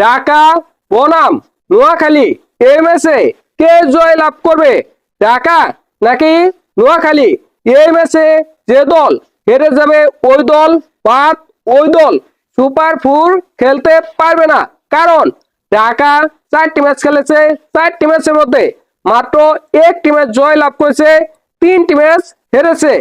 ঢাকা, বনাম, নোয়াখালী এই ম্যাচে কে জয় লাভ করবে? ঢাকা নাকি নোয়াখালী? এই ম্যাচে যে দল হেরে যাবে ওই দল বাদ ওই দল। সুপার ফোর খেলতে পারবে না। কারণ ঢাকা চারটি ম্যাচ খেলেছে, চারটি ম্যাচের মধ্যে মাত্র একটি ম্যাচ জয় লাভ করেছে, তিনটি ম্যাচ হেরেছে।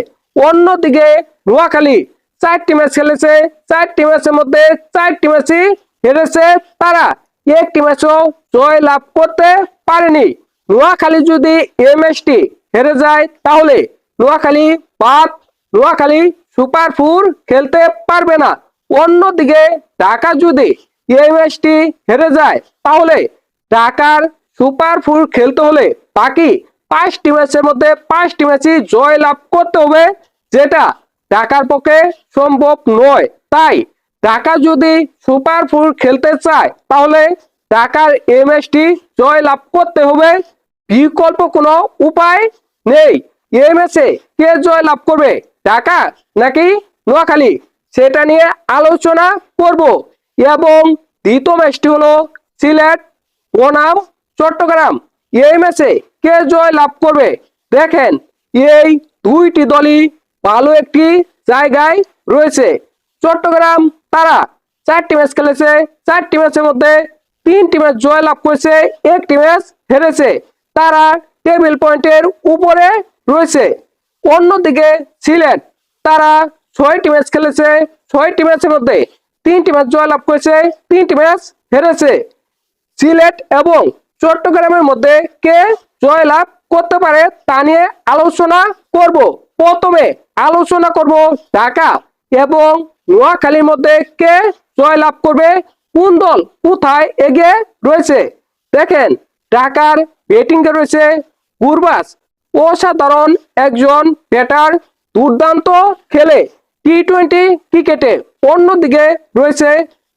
অন্যদিকে নোয়াখালী চারটি ম্যাচ খেলেছে, চারটি ম্যাচের মধ্যে চারটি ম্যাচই হেরেছে তারা একটি ম্যাচও জয় লাভ করতে পারেনি। নোয়াখালী যদি এই ম্যাচটি হেরে যায়, তাহলে নোয়াখালী বাদ, নোয়াখালী সুপার ফোর খেলতে পারবে না। অন্যদিকে ঢাকা যদি এই ম্যাচটি হেরে যায়, তাহলে ঢাকার সুপার ফোর খেলতে হলে বাকি পাঁচটি ম্যাচের মধ্যে পাঁচটি ম্যাচই জয় লাভ করতে হবে, যেটা ঢাকার পক্ষে সম্ভব নয়। তাই ঢাকা যদি সুপার ফোর খেলতে চায়, তাহলে ঢাকার এই ম্যাচটি জয় লাভ করতে হবে। বিকল্প কোনো উপায় নেই। ম্যাচে কে জয় লাভ করবে? ঢাকা নাকি নোয়াখালী? সেটা নিয়ে আলোচনা করব। এবং দ্বিতীয় ম্যাচটি হলো সিলেট বনাম, চট্টগ্রাম। এই ম্যাচে কে জয় লাভ করবে? দেখেন, এই দুইটি দলই ভালো একটি জায়গায় রয়েছে। চট্টগ্রাম তারা চারটি ম্যাচ খেলেছে, চারটি ম্যাচের মধ্যে তিনটি ম্যাচ জয় লাভ করেছে, একটি ম্যাচ হেরেছে। তারা টেবিল পয়েন্টের উপরে রয়েছে। অন্যদিকে সিলেট, তারা ছয়টি ম্যাচ খেলেছে, ছয়টি ম্যাচের মধ্যে তিনটি ম্যাচ জয় লাভ করেছে, তিনটি ম্যাচ হেরেছে। সিলেট এবং চট্টগ্রামের মধ্যে কে জয় লাভ করতে পারে তা নিয়ে আলোচনা করব। প্রথমে আলোচনা করব ঢাকা এবং নোয়াখালীর মধ্যে কে জয় লাভ করবে? কোন দল কোথায় এগিয়ে রয়েছে? দেখেন, ঢাকার ব্যাটিং এ রয়েছে গুরবাস অসাধারণ একজন ব্যাটার দুর্দান্ত খেলে টি টোয়েন্টি ক্রিকেটে। অন্যদিকে রয়েছে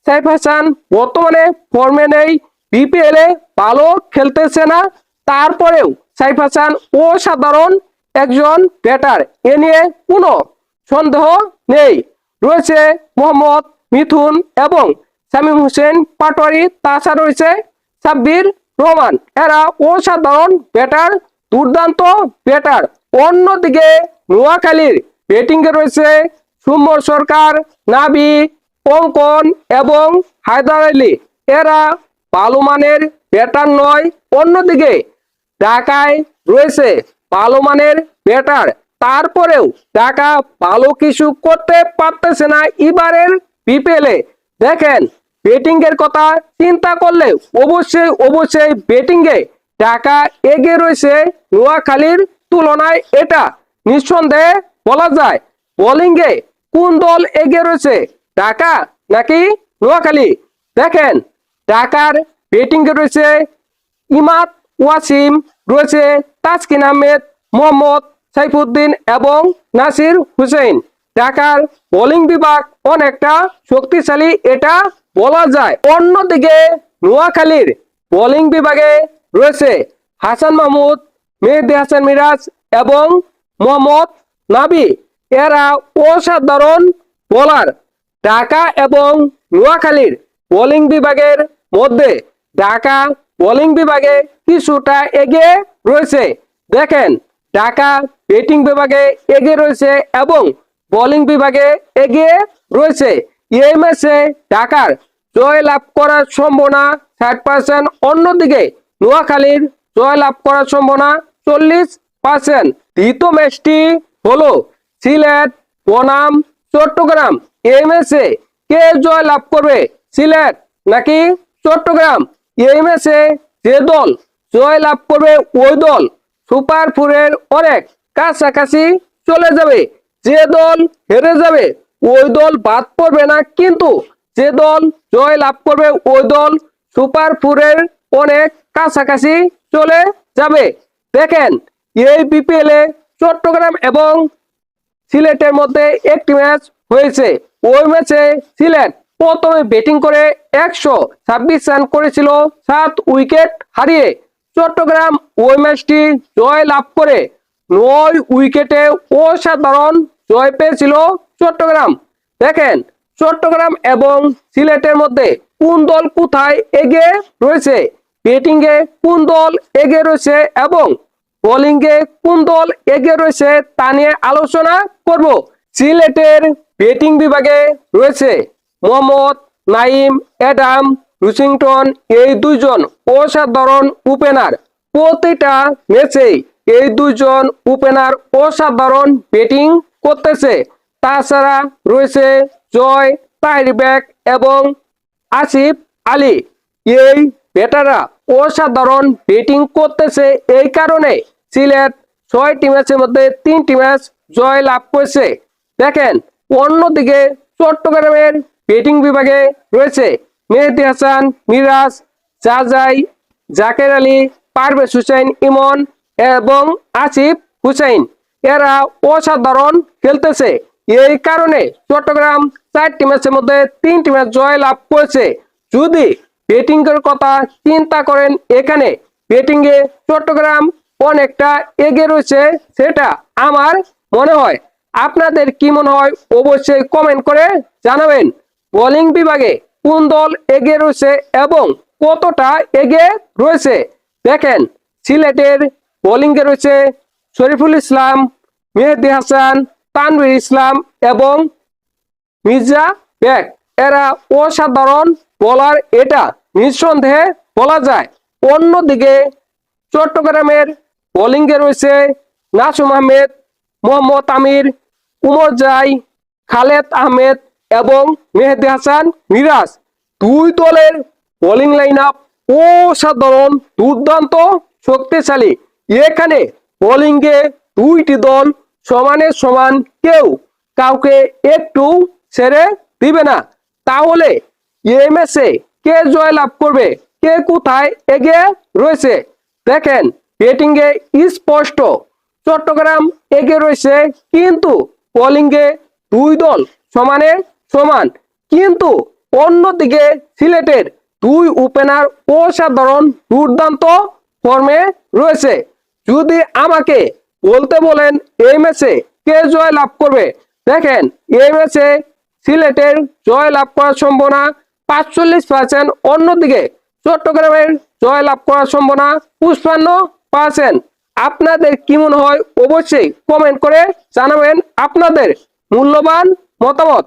সাইফ হাসান, বর্তমানে ফর্মে নেই বিপিএল এ ভালো খেলতেছে না। তারপরেও সাইফ হাসান অসাধারণ একজন ব্যাটার এ নিয়ে কোনো সন্দেহ নেই। রয়েছে মোহাম্মদ মিথুন এবং শামীম হোসেন পাটোয়ারি। তাছাড়া রয়েছে সাব্বির রহমান। এরা অসাধারণ ব্যাটার, দুর্দান্ত ব্যাটার। অন্যদিকে নোয়াখালীর ব্যাটিং এ রয়েছে সুমর সরকার, নাবি কঙ্কন এবং হায়দার আলী। এরা ভালো মানের ব্যাটার নয়। অন্যদিকে ঢাকায় রয়েছে ভালো মানের ব্যাটার তারপরেও টাকা ভালো কিছু করতে পারতেছে না এবারের বিপিএল দেখেন ব্যাটিং এর কথা চিন্তা করলে অবশ্যই অবশ্যই ব্যাটিং এ ঢাকা এগিয়ে রয়েছে নোয়াখালীর তুলনায় এটা। নিঃসন্দেহে বলা যায় বোলিং এ কোন দল এগিয়ে রয়েছে, ঢাকা নাকি নোয়াখালী? দেখেন, ঢাকার ব্যাটিং এ রয়েছে ইমাদ ওয়াসিম, রয়েছে তাসকিন আহমেদ, মোহাম্মদ সাইফুদ্দিন এবং নাসির হুসেন ঢাকার বোলিং বিভাগ অনেকটা শক্তিশালী, এটা বলা যায়। অন্যদিকে নোয়াখালীর বোলিং বিভাগে রয়েছে হাসান মাহমুদ, মেহেদি হাসান মিরাজ এবং মোহাম্মদ নাবি। এরা অসাধারণ বোলার। ঢাকা এবং নোয়াখালীর বোলিং বিভাগের মধ্যে ঢাকা বোলিং বিভাগে কিছুটা এগিয়ে রয়েছে। দেখেন ঢাকা ব্যাটিং বিভাগে এগিয়ে রয়েছে এবং বোলিং বিভাগে এগিয়ে রয়েছে। এই ম্যাচে ঢাকার জয় লাভ করার সম্ভাবনা ষাট পার্সেন্ট অন্যদিকে নোয়াখালীর জয় লাভ করার সম্ভাবনা চল্লিশ পার্সেন্ট দ্বিতীয় ম্যাচটি হলো সিলেট, বনাম, চট্টগ্রাম। এই ম্যাচে কে জয় লাভ করবে, সিলেট নাকি চট্টগ্রাম? এই ম্যাচে যে দল জয় লাভ করবে, ওই দল সুপার ফোরের অনেক কাছাকাছি চলে যাবে। যে দল হেরে যাবে, ওই দল বাদ পড়বে না, কিন্তু যে দল জয় লাভ করবে, ওই দল সুপার ফোরের অনেক কাছাকাছি চলে যাবে। দেখেন এই বিপিএল এ চট্টগ্রাম এবং সিলেটের মধ্যে একটি ম্যাচ হয়েছে। ওই ম্যাচে সিলেট প্রথমে ব্যাটিং করে একশো ছাব্বিশ রান করেছিল, সাত উইকেট হারিয়ে চট্টগ্রাম ওই ম্যাচটি জয় লাভ করে নয় উইকেটে অসাধারণ জয় পেয়েছিল চট্টগ্রাম। দেখেন, চট্টগ্রাম এবং সিলেটের মধ্যে কোন দল কোথায় এগিয়ে রয়েছে? ব্যাটিং এ কোন দল এগিয়ে রয়েছে এবং বোলিং এ কোন দল এগিয়ে রয়েছে তা নিয়ে আলোচনা করব। সিলেটের ব্যাটিং বিভাগে রয়েছে মোহাম্মদ নাইম অ্যাডাম রুচিংটন এই দুইজন অসাধারণ ওপেনার। প্রতিটা ম্যাচেই এই দুজন ওপেনার অসাধারণ ব্যাটিং করতেছে। তাছাড়া রয়েছে জয় তাইরব্যাক এবং আসিফ আলী। এই ব্যাটাররা অসাধারণ ব্যাটিং করতেছে। এই কারণে সিলেট ছয়টি ম্যাচের মধ্যে তিনটি ম্যাচ জয় লাভ করেছে। দেখেন, অন্যদিকে চট্টগ্রামের ব্যাটিং বিভাগে রয়েছে মেহেদি হাসান, মিরাজ, জাজাই, জাকের আলী, পারভেজ হুসাইন, ইমন এবং আসিফ হুসাইন। এরা অসাধারণ খেলতেছে। এই কারণে চট্টগ্রাম চারটি ম্যাচের মধ্যে তিনটি ম্যাচ জয় লাভ করেছে। যদি ব্যাটিং এর কথা চিন্তা করেন, এখানে ব্যাটিং এ চট্টগ্রাম অনেকটা এগিয়ে রয়েছে, সেটা আমার মনে হয়। আপনাদের কি মনে হয়, অবশ্যই কমেন্ট করে জানাবেন। বোলিং বিভাগে কোন দল এগিয়ে রয়েছে এবং কতটা এগিয়ে রয়েছে? দেখেন, সিলেটের বোলিং এ রয়েছে শরীফুল ইসলাম, মেহেদি হাসান, তানভীর ইসলাম এবং মির্জা ব্যাক এরা অসাধারণ বলার, এটা নিঃসন্দেহে বলা যায়। অন্যদিকে চট্টগ্রামের বোলিং এ রয়েছে নাসুম আহমেদ, মোহাম্মদ আমির, উমর জাই, খালেদ আহমেদ এবং মেহেদি হাসান মিরাজ। দুই দলের বোলিং লাইন আপ অসাধারণ, দুর্দান্ত, শক্তিশালী। এখানে বোলিং এ দুইটি দল সমানে সমান কেউ কাউকে একটু ছেড়ে দিবে না। তাহলে এই কে জয় লাভ করবে? কে কোথায় এগিয়ে রয়েছে? দেখেন ব্যাটিং এ স্পষ্ট চট্টগ্রাম এগিয়ে রয়েছে, কিন্তু বোলিং এ দুই দল সমানে সমান। কিন্তু অন্যদিকে সিলেটের দুই ওপেনার অসাধারণ দুর্দান্ত ফর্মে রয়েছে। যদি আমাকে বলতে বলেন এই ম্যাচে কে জয় লাভ করবে? দেখেন, এই ম্যাচে সিলেটের জয় লাভ করার সম্ভাবনা পাঁচচল্লিশ পার্সেন্ট অন্যদিকে চট্টগ্রামের জয় লাভ করার সম্ভাবনা পুষ্পান্ন পার্সেন্ট আপনাদের কি মনে হয়? অবশ্যই কমেন্ট করে জানাবেন আপনাদের মূল্যবান মতামত।